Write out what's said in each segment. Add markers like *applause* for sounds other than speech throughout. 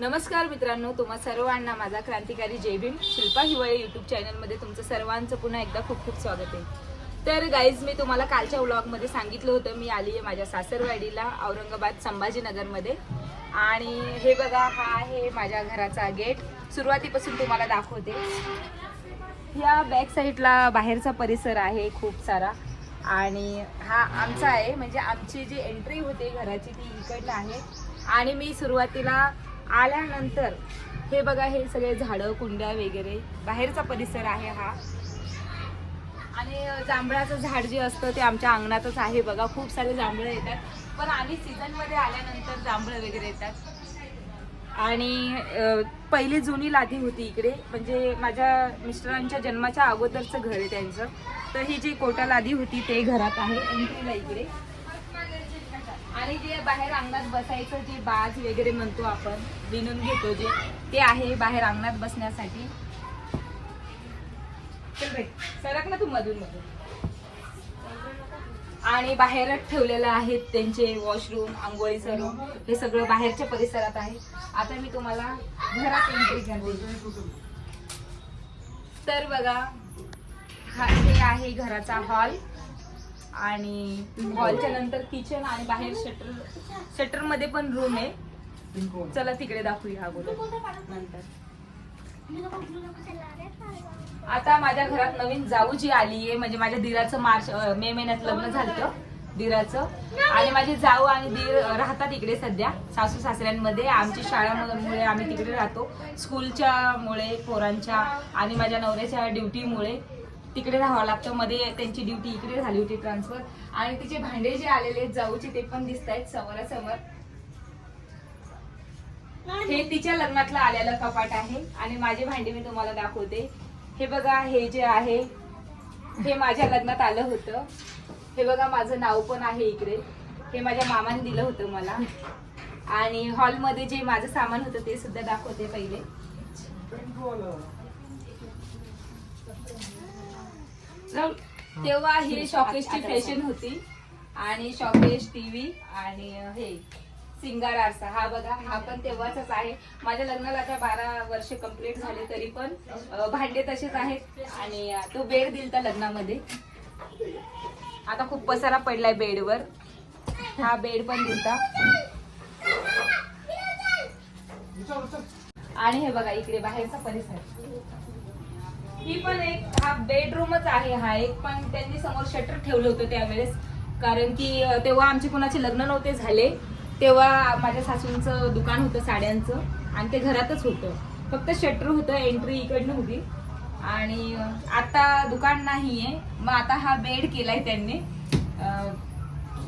नमस्कार मित्रांनो तुम्हा सर्वांना माझा क्रांतिकारी जय भीम. शिल्पा हिवाळे युट्यूब चॅनलमध्ये तुमचं सर्वांचं पुन्हा एकदा खूप खूप स्वागत आहे. तर गाईज मी तुम्हाला कालच्या व्लॉगमध्ये सांगितलं होतं मी आली आहे माझ्या सासरवाडीला औरंगाबाद संभाजीनगरमध्ये. आणि हे बघा हा आहे माझ्या घराचा गेट सुरुवातीपासून तुम्हाला दाखवते. या बॅक साईडला बाहेरचा परिसर आहे खूप सारा. आणि हा आमचा आहे म्हणजे आमची जी एंट्री होते घराची ती इकडनं आहे. आणि मी सुरुवातीला आल्यानंतर हे बघा हे सगळे झाडं कुंड्या वगैरे बाहेरचा परिसर आहे हा. आणि जांभळाचं झाड जे असतं ते आमच्या अंगणातच आहे बघा. खूप सारे जांभळं येतात. पण आम्ही सीझनमध्ये आल्यानंतर जांभळं वगैरे येतात. आणि पहिली जुनी लादी होती इकडे. म्हणजे माझ्या मिस्टरांच्या जन्माच्या अगोदरचं घर आहे त्यांचं. तर ही जी कोटा लादी होती ते घरात आहे. एंट्रीला इकडे. आणि जे बाहेर अंगणात बसायचं जे बाज वगैरे म्हणतो आपण विणून घेतो जे ते आहे बाहेर अंगणात बसण्यासाठी. चल सरक ना तू मधून मधून. आणि बाहेरच ठेवलेलं आहेत त्यांचे वॉशरूम आंघोळीचं रूम हे सगळं बाहेरच्या परिसरात आहे. आता मी तुम्हाला घरात एंट्री करते तर बघा हा हे आहे घराचा हॉल आणि हॉलच्या नंतर किचन आणि बाहेर शटर शटरमध्ये पण रूम आहे. चला तिकडे दाखवूया अगोदर नंतर. आता माझ्या घरात नवीन जाऊ जी आली आहे. म्हणजे माझ्या दिराचं मार्च मे महिन्यात लग्न झालं दिराचं. आणि माझे जाऊ आणि दीर राहतात इकडे सध्या. सासू सासऱ्यांमध्ये. आमची शाळामुळे आम्ही तिकडे राहतो. स्कूलच्या मुळे पोरांच्या आणि माझ्या नवऱ्याच्या ड्युटीमुळे तिकडे राहावं लागतं. मध्ये त्यांची ड्युटी इकडे झाली होती ट्रान्सफर आणि तिचे भांडे जे आलेले आहेत जाऊचे ते पण दिसत आहेत समोरासमोर. हे तिच्या लग्नातलं आलेलं कपाट आहे. आणि माझे भांडी मी तुम्हाला दाखवते. हे बघा हे जे आहे हे माझ्या लग्नात आलं होतं. हे बघा माझं नाव पण आहे इकडे. हे माझ्या मामाने दिलं होतं मला. आणि हॉलमध्ये जे माझं सामान होतं ते सुद्धा दाखवते पहिले. तेव्हा ही शॉकेशची फॅशन होती. आणि शॉकेश टीव्ही आणि हे सिंगार आरसा हा बघा हा पण तेव्हाच आहे. माझ्या लग्नाला आता बारा वर्ष कंप्लीट झाले तरी पण भांडे तसेच आहेत. आणि तो बेड दिलता लग्नामध्ये. आता खूप पसारा पडलाय बेडवर. हा बेड पण दिलता. आणि हे बघा इकडे बाहेरचा परिसर. ही पण एक हा बेडरूमच आहे हा एक पण त्यांनी समोर शटर ठेवलं होतं त्यावेळेस. कारण की तेव्हा आमचे कोणाचे लग्न नव्हते झाले तेव्हा माझ्या सासूंचं दुकान होतं साड्यांचं आणि ते घरातच होतं. फक्त शटर होतं एंट्री इकडनं होती आणि आता दुकान आहे मग आता हा बेड केलाय त्यांनी.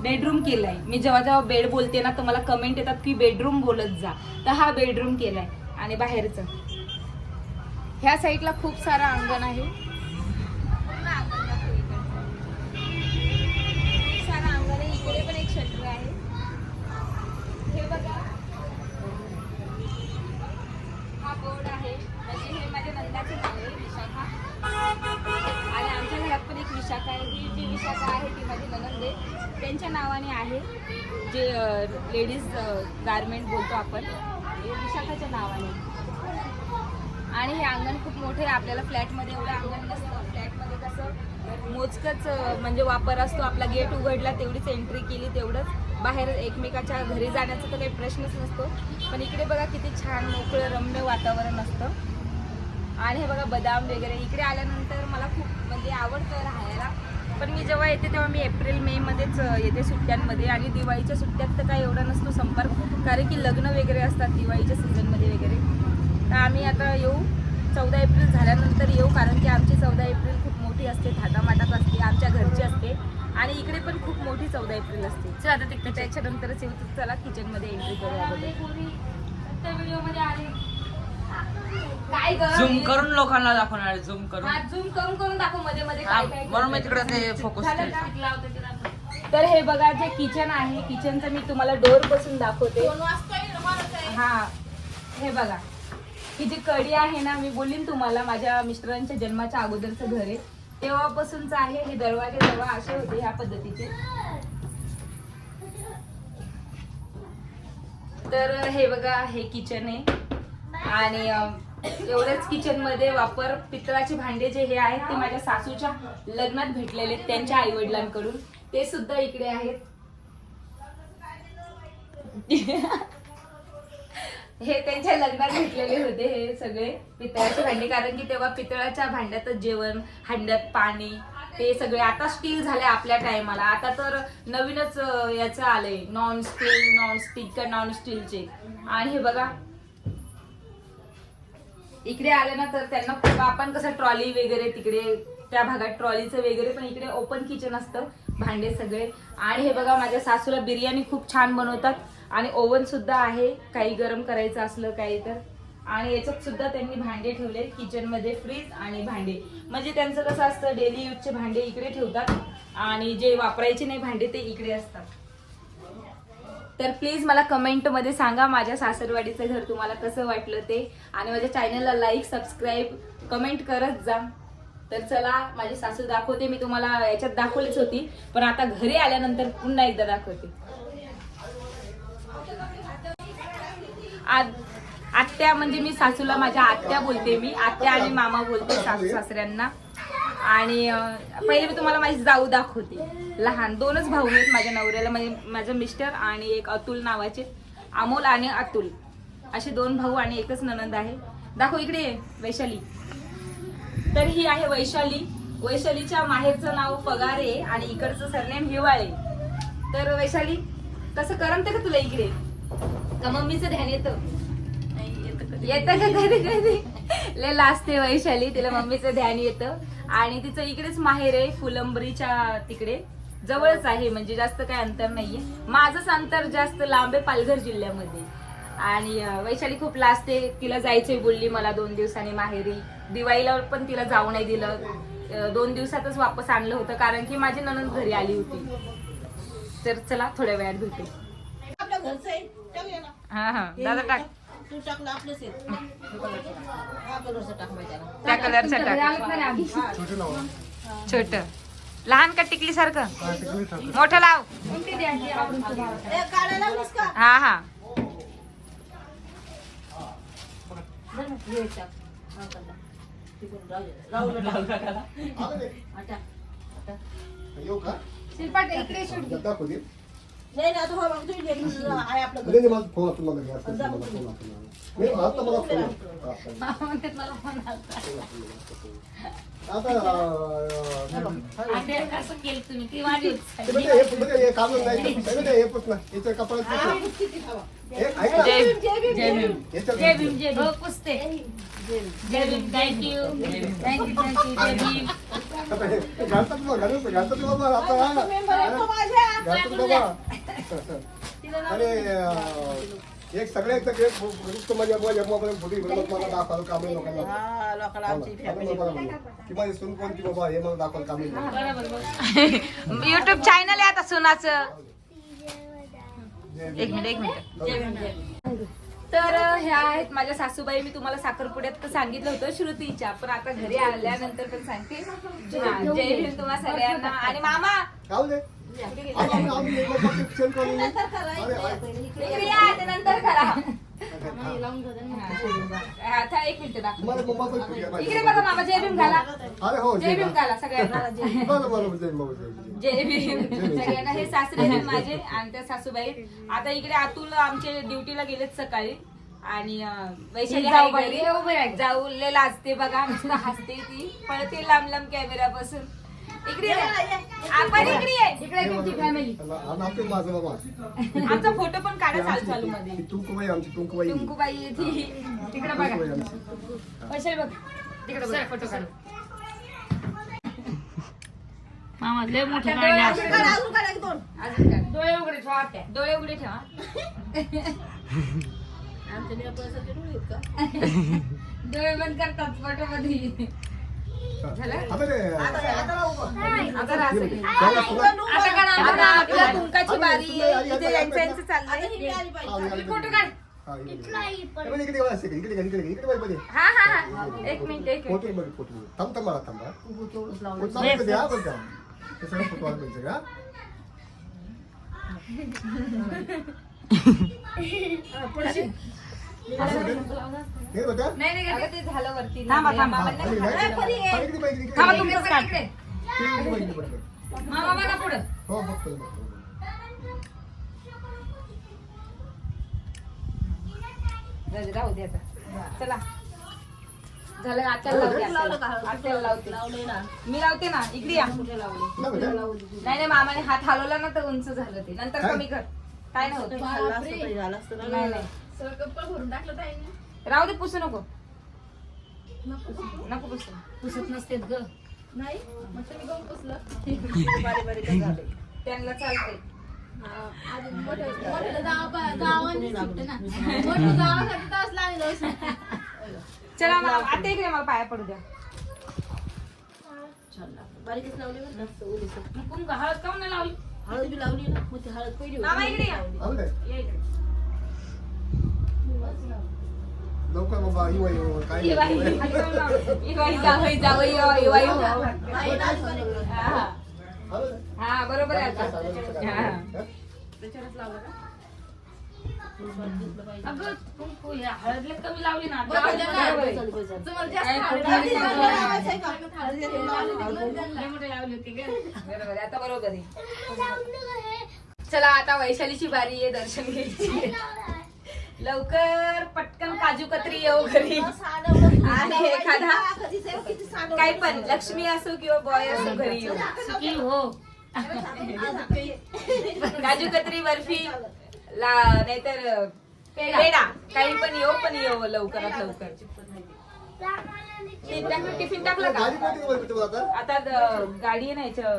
बेडरूम केलाय. मी जेव्हा जेव्हा बेड बोलते ना तर मला कमेंट येतात की बेडरूम बोलत जा. तर हा बेडरूम केलाय. आणि बाहेरचं. ह्या साईडला खूप सारं अंगण आहे. पूर्ण अंगण खूप सारा अंगण आहे. इकडे पण एक शटर आहे. हे बघा. हा बोर्ड आहे. म्हणजे हे माझ्या नंदाचे नाव आहे विशाखा. आणि आमच्या घरात पण एक विशाखा आहे. ही जी विशाखा आहे ती माझी ननंद आहे. त्यांच्या नावाने आहे. जे लेडीज गारमेंट बोलतो आपण. हे विशाखाच्या नावाने. आणि हे अंगण खूप मोठे आहे. आपल्याला फ्लॅटमध्ये एवढं अंगण नसतं. फ्लॅटमध्ये कसं मोजकंच म्हणजे वापर असतो. आपला गेट उघडला तेवढीच एंट्री केली तेवढंच. बाहेर एकमेकाच्या घरी जाण्याचा तर काही प्रश्नच नसतो. पण इकडे बघा किती छान मोकळं रम्य वातावरण असतं. आणि हे बघा बदाम वगैरे. इकडे आल्यानंतर मला खूप म्हणजे आवडतं राहायला. पण मी जेव्हा येते तेव्हा मी एप्रिल मे मध्येच येते सुट्ट्यांमध्ये. आणि दिवाळीच्या सुट्ट्यात तर काय एवढा नसतो संपर्क. कारण की लग्न वगैरे असतात दिवाळीच्या सीझनमध्ये वगैरे. तर आम्ही आता येऊ. चौदा एप्रिल झाल्यानंतर येऊ कारण की आमची चौदा एप्रिल खूप मोठी असते थाटामाटात असते आमच्या घरची असते. आणि इकडे पण खूप मोठी चौदा एप्रिल असते. चल आता ते त्याच्यानंतरच येऊ. तर चला किचनमध्ये एंट्री करू झूम करून लोकांना दाखवणार झूम करून. झूम करून करून दाखवमध्ये मध्ये काय काय म्हणून मी. तिकडे ते फोकस? तर हे बघा जे किचन आहे किचनचं मी तुम्हाला डोरपासून दाखवते. हा हे बघा. ही जी कडी आहे ना मी बोलीन तुम्हाला माझ्या मिस्टरांच्या जन्माच्या अगोदरचं घर आहे. तेव्हापासूनच आहे हे दरवाजे तेव्हा असे होते ह्या पद्धतीचे. तर हे बघा हे किचन आहे. आणि एवढंच किचनमध्ये वापर पितळाचे भांडे जे हे आहेत ते माझ्या सासूच्या लग्नात भेटलेले आहेत त्यांच्या आई वडिलांकडून ते सुद्धा इकडे आहेत. *laughs* हे त्यांच्या लग्नात घेतलेले होते हे सगळे पितळाचे भांडे. कारण की तेव्हा पितळाच्या भांड्यातच जेवण हांड्यात पाणी ते सगळे. आता स्टील झाले आपल्या टायमाला आता तर नवीनच याचं आलंय. नॉन स्टील नॉन स्टिक का नॉन स्टीलचे आणि हे बघा. इकडे आले ना तर त्यांना आपण कसं ट्रॉली वगैरे तिकडे त्या भागात ट्रॉलीचं वगैरे पण इकडे ओपन किचन असतं. भांडे सगळे. आणि हे बघा माझ्या सासूला बिर्याणी खूप छान बनवतात. आणि ओव्हन सुद्धा आहे काही गरम करायचं असलं काही तर. आणि याच्यात सुद्धा त्यांनी भांडे ठेवले किचनमध्ये फ्रीज आणि भांडे. म्हणजे त्यांचं कसं असतं डेली यूजचे भांडे इकडे ठेवतात आणि जे वापरायचे नाही भांडे ते इकडे असतात. तर प्लीज मला कमेंटमध्ये सांगा माझ्या सासरवाडीचं घर तुम्हाला कसं वाटलं ते. आणि माझ्या चॅनलला लाईक सबस्क्राईब कमेंट करत जा. तर चला माझी सासू दाखवते मी तुम्हाला याच्यात दाखवलीच होती. पण आता घरी आल्यानंतर पुन्हा एकदा दाखवते आज- आत्या म्हणजे मी सासूला माझ्या आत्या बोलते मी. आत्या आणि मामा बोलते सासू सासऱ्यांना. आणि पहिले मी तुम्हाला माझी जाऊ दाखवते. लहान दोनच भाऊ आहेत माझ्या नवऱ्याला म्हणजे माझं मिस्टर आणि एक अतुल नावाचे अमोल आणि अतुल. असे दोन भाऊ आणि एकच ननंद आहे. दाखव इकडे वैशाली. तर ही आहे वैशाली. वैशालीच्या माहेरचं नाव पगारे आणि इकडचं सरनेम हिवाळे. तर वैशाली कसं करमते का तुला इकडे? का मम्मीचं ध्यान येतं? येतं का कधी कधी लय लाजते वैशाली तिला मम्मीचं ध्यान येतं. आणि तिचं इकडेच माहेर आहे फुलंबरीच्या तिकडे. जवळच आहे म्हणजे जास्त काही अंतर नाहीये. माझंच अंतर जास्त लांब आहे पालघर जिल्ह्यामध्ये. आणि वैशाली खूप लाजते तिला जायचंय बोलली मला दोन दिवसांनी माहेरी. दिवाळीला पण तिला जाऊ नाही दिलं. दोन दिवसातच वापस आणलं होतं कारण की माझी ननंद घरी आली होती. तर चला थोड्या वेळात भेटू. हा हा दादा टाक तू टाकलं आपलंच आहे हा कलरचं टाक माहिती आहे ना. त्या कलरचा टाक छोट लहान का टिकली सारखं मोठं लाव ए, काढायला लागलीस का हा हा धर ना, हे टाक. हा, काढला. तिकडून राहू दे. राहू दे, टाक. हा, टाक. टाक. येऊ का दाखवू दे नाही नाही, आता हो, मग तुम्ही लेडीज आहे आपलं घर. नाही, नाही, मला फोन आता मला फोन आला. आता अं, कसं केलं तुम्ही ती माझी ते हे काम नाही हे. हे ऐक ना. जय जय भीम, जय भीम. याचं- Jai Bhim. Jai Bhim पुसते Jai Bhim thank you thank you thank you Jai Bhim. आता हे- हे घालतात मग, घालतात घालतात बाबा आता हा. मेंबर आहे तो माझ्या. घालतात बाबा. *laughs* आणि अं, एक फोटो मला काम आहे लोकांना. हा, लोकांना आमची फॅमिली की माझी सून कोणती बाबा हे मला दाखवायला काम आहे युट्यूब चॅनल आहे आता सुनाचं. एक मिनिट एक मिनिट. तर ह्या आहेत माझ्या सासूबाई. मी तुम्हाला साखरपुड्यात तर सांगितलं होतं श्रुतीच्या पण आता घरी आल्यानंतर पण सांगते. जय भीम तुम्हा सगळ्यांना. आणि मामा नंतर करा एक मिनिट दाखव इकडे बघा मामा जय भीम घाला अरे हो जय भीम घाला सगळ्यांना बरं बरं जय बाबा जय भीम. सगळ्यांना हे सासरे आहेत माझे आणि त्या सासूबाई आता इकडे अतुल आमचे ड्युटीला गेलेत सकाळी आणि वैशाली घरी जाऊ लय लाजते बघा नुसतं हसते ती पळते लांब लांब बसून इकडे ये. आपण इकडे ये. इकडे तुमची फॅमिली आणि आपले माझं बाबा. आमचा फोटो पण काढा चालू चालू मध्ये. टुंकुबाई आमची टुंकुबाई टुंकूबाई आहे ती तिकडे बघा. टुंकुबाई आमची. वैशाली बघ? तिकडे बघा. फोटो काढ. मामा लय मोठे काढले अजून काढ, अजून काढ एक दोन. अजून काढ. डोळे उघडे ठेवा आत्या. डोळे उघडे ठेवा? *laughs* डोळे बंद करतात फोटो मध्ये. आपल्या कुंकाची बारी इथे यांचं यांचं चाललंय. फोटो काढ? हा. हा हा हा. एक मिनिट एक मिनिट. थांब *laughs* हा? हे हे नाही नाही अगं ते झालं वरती. थांबा, थांबा. मामांना खाली नाही. परी थांबा इकडे. मामा बघा पुढं. हो बघतो बघतो जाऊ दे, राहू दे आता. चला. झालं आत्याला लावते आत्याला. आत्याला लावते. लावले ना. मी लावते ना इकडे या. कुठे लावले ना बेटा? नाही नाही मामाने हात हलवला ना तर उंच झालं ते. नंतर काय? कमी कर. काय नाही होत. खाल्लं असतं तरी झालं असतं ना. नाही नाही राहू दे पुसू नको नको पुसू पुसत नसते ग बारीक झाले त्यांना चालते चला मग आता इकडे मला पाया पडू द्या छान लागलं. बारीकच लावली बरं जास्त. मग हळद काऊन नाही लावली हळद बी लावली ना मग ती हळद पहिली. मामा इकडे या. आलं काय? या इकडे. लवकर बाबा ही हो, काय ही? ही जावई, जावई. हा. हा बरोबर आहे आता हा. हा? अगं तू- हळदला कमी लावली ना लावली होती. बरोबर बरोबर आहे चला आता वैशालीची बारी आहे दर्शन घ्यायची लवकर पटकन काजू कतरी येऊ घरी. *laughs* आणि एखादा काही पण लक्ष्मी असो किंवा बॉय असो घरी येऊ. सुखी हो. काजू कतरी बर्फी ला नाहीतर पेढा. काही पण येऊ पण येऊ लवकरात लवकर. टिफिन टाकलं- का? आता गाडी आहे ना याच्या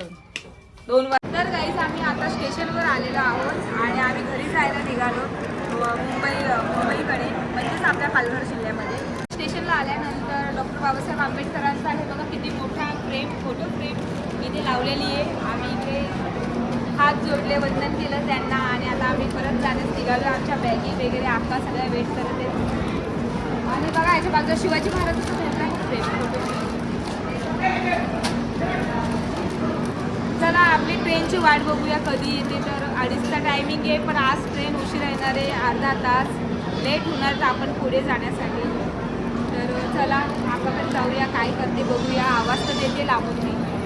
दोन वाजता. तर आम्ही आता स्टेशनवर आलेलो आहोत आणि आम्ही घरी जायला निघालो. मुंबई मुंबईकडे म्हणजेच आपल्या पालघर जिल्ह्यामध्ये. स्टेशनला आल्यानंतर डॉक्टर बाबासाहेब आंबेडकरांचा हे बघा किती मोठा फ्रेम फोटो फ्रेम इथे लावलेली आहे. आम्ही इथे हात जोडले वंदन केलं त्यांना आणि आता आम्ही परत जाण्यास निघालो. आमच्या बॅगी वगैरे आका सगळ्या वेट करत आहेत. आणि बघा याच्या बाजूला शिवाजी महाराजांचं फ्रेम फोटो फ्रेम चला आपली ट्रेनची वाट बघूया कधी येते तर. अडीचचा टायमिंग आहे पण आज ट्रेन उशीर येणार आहे अर्धा तास लेट होणार तर आपण पुढे जाण्यासाठी. तर चला आपण जाऊया काय करते बघूया. आवाज तर देते लांबून मी.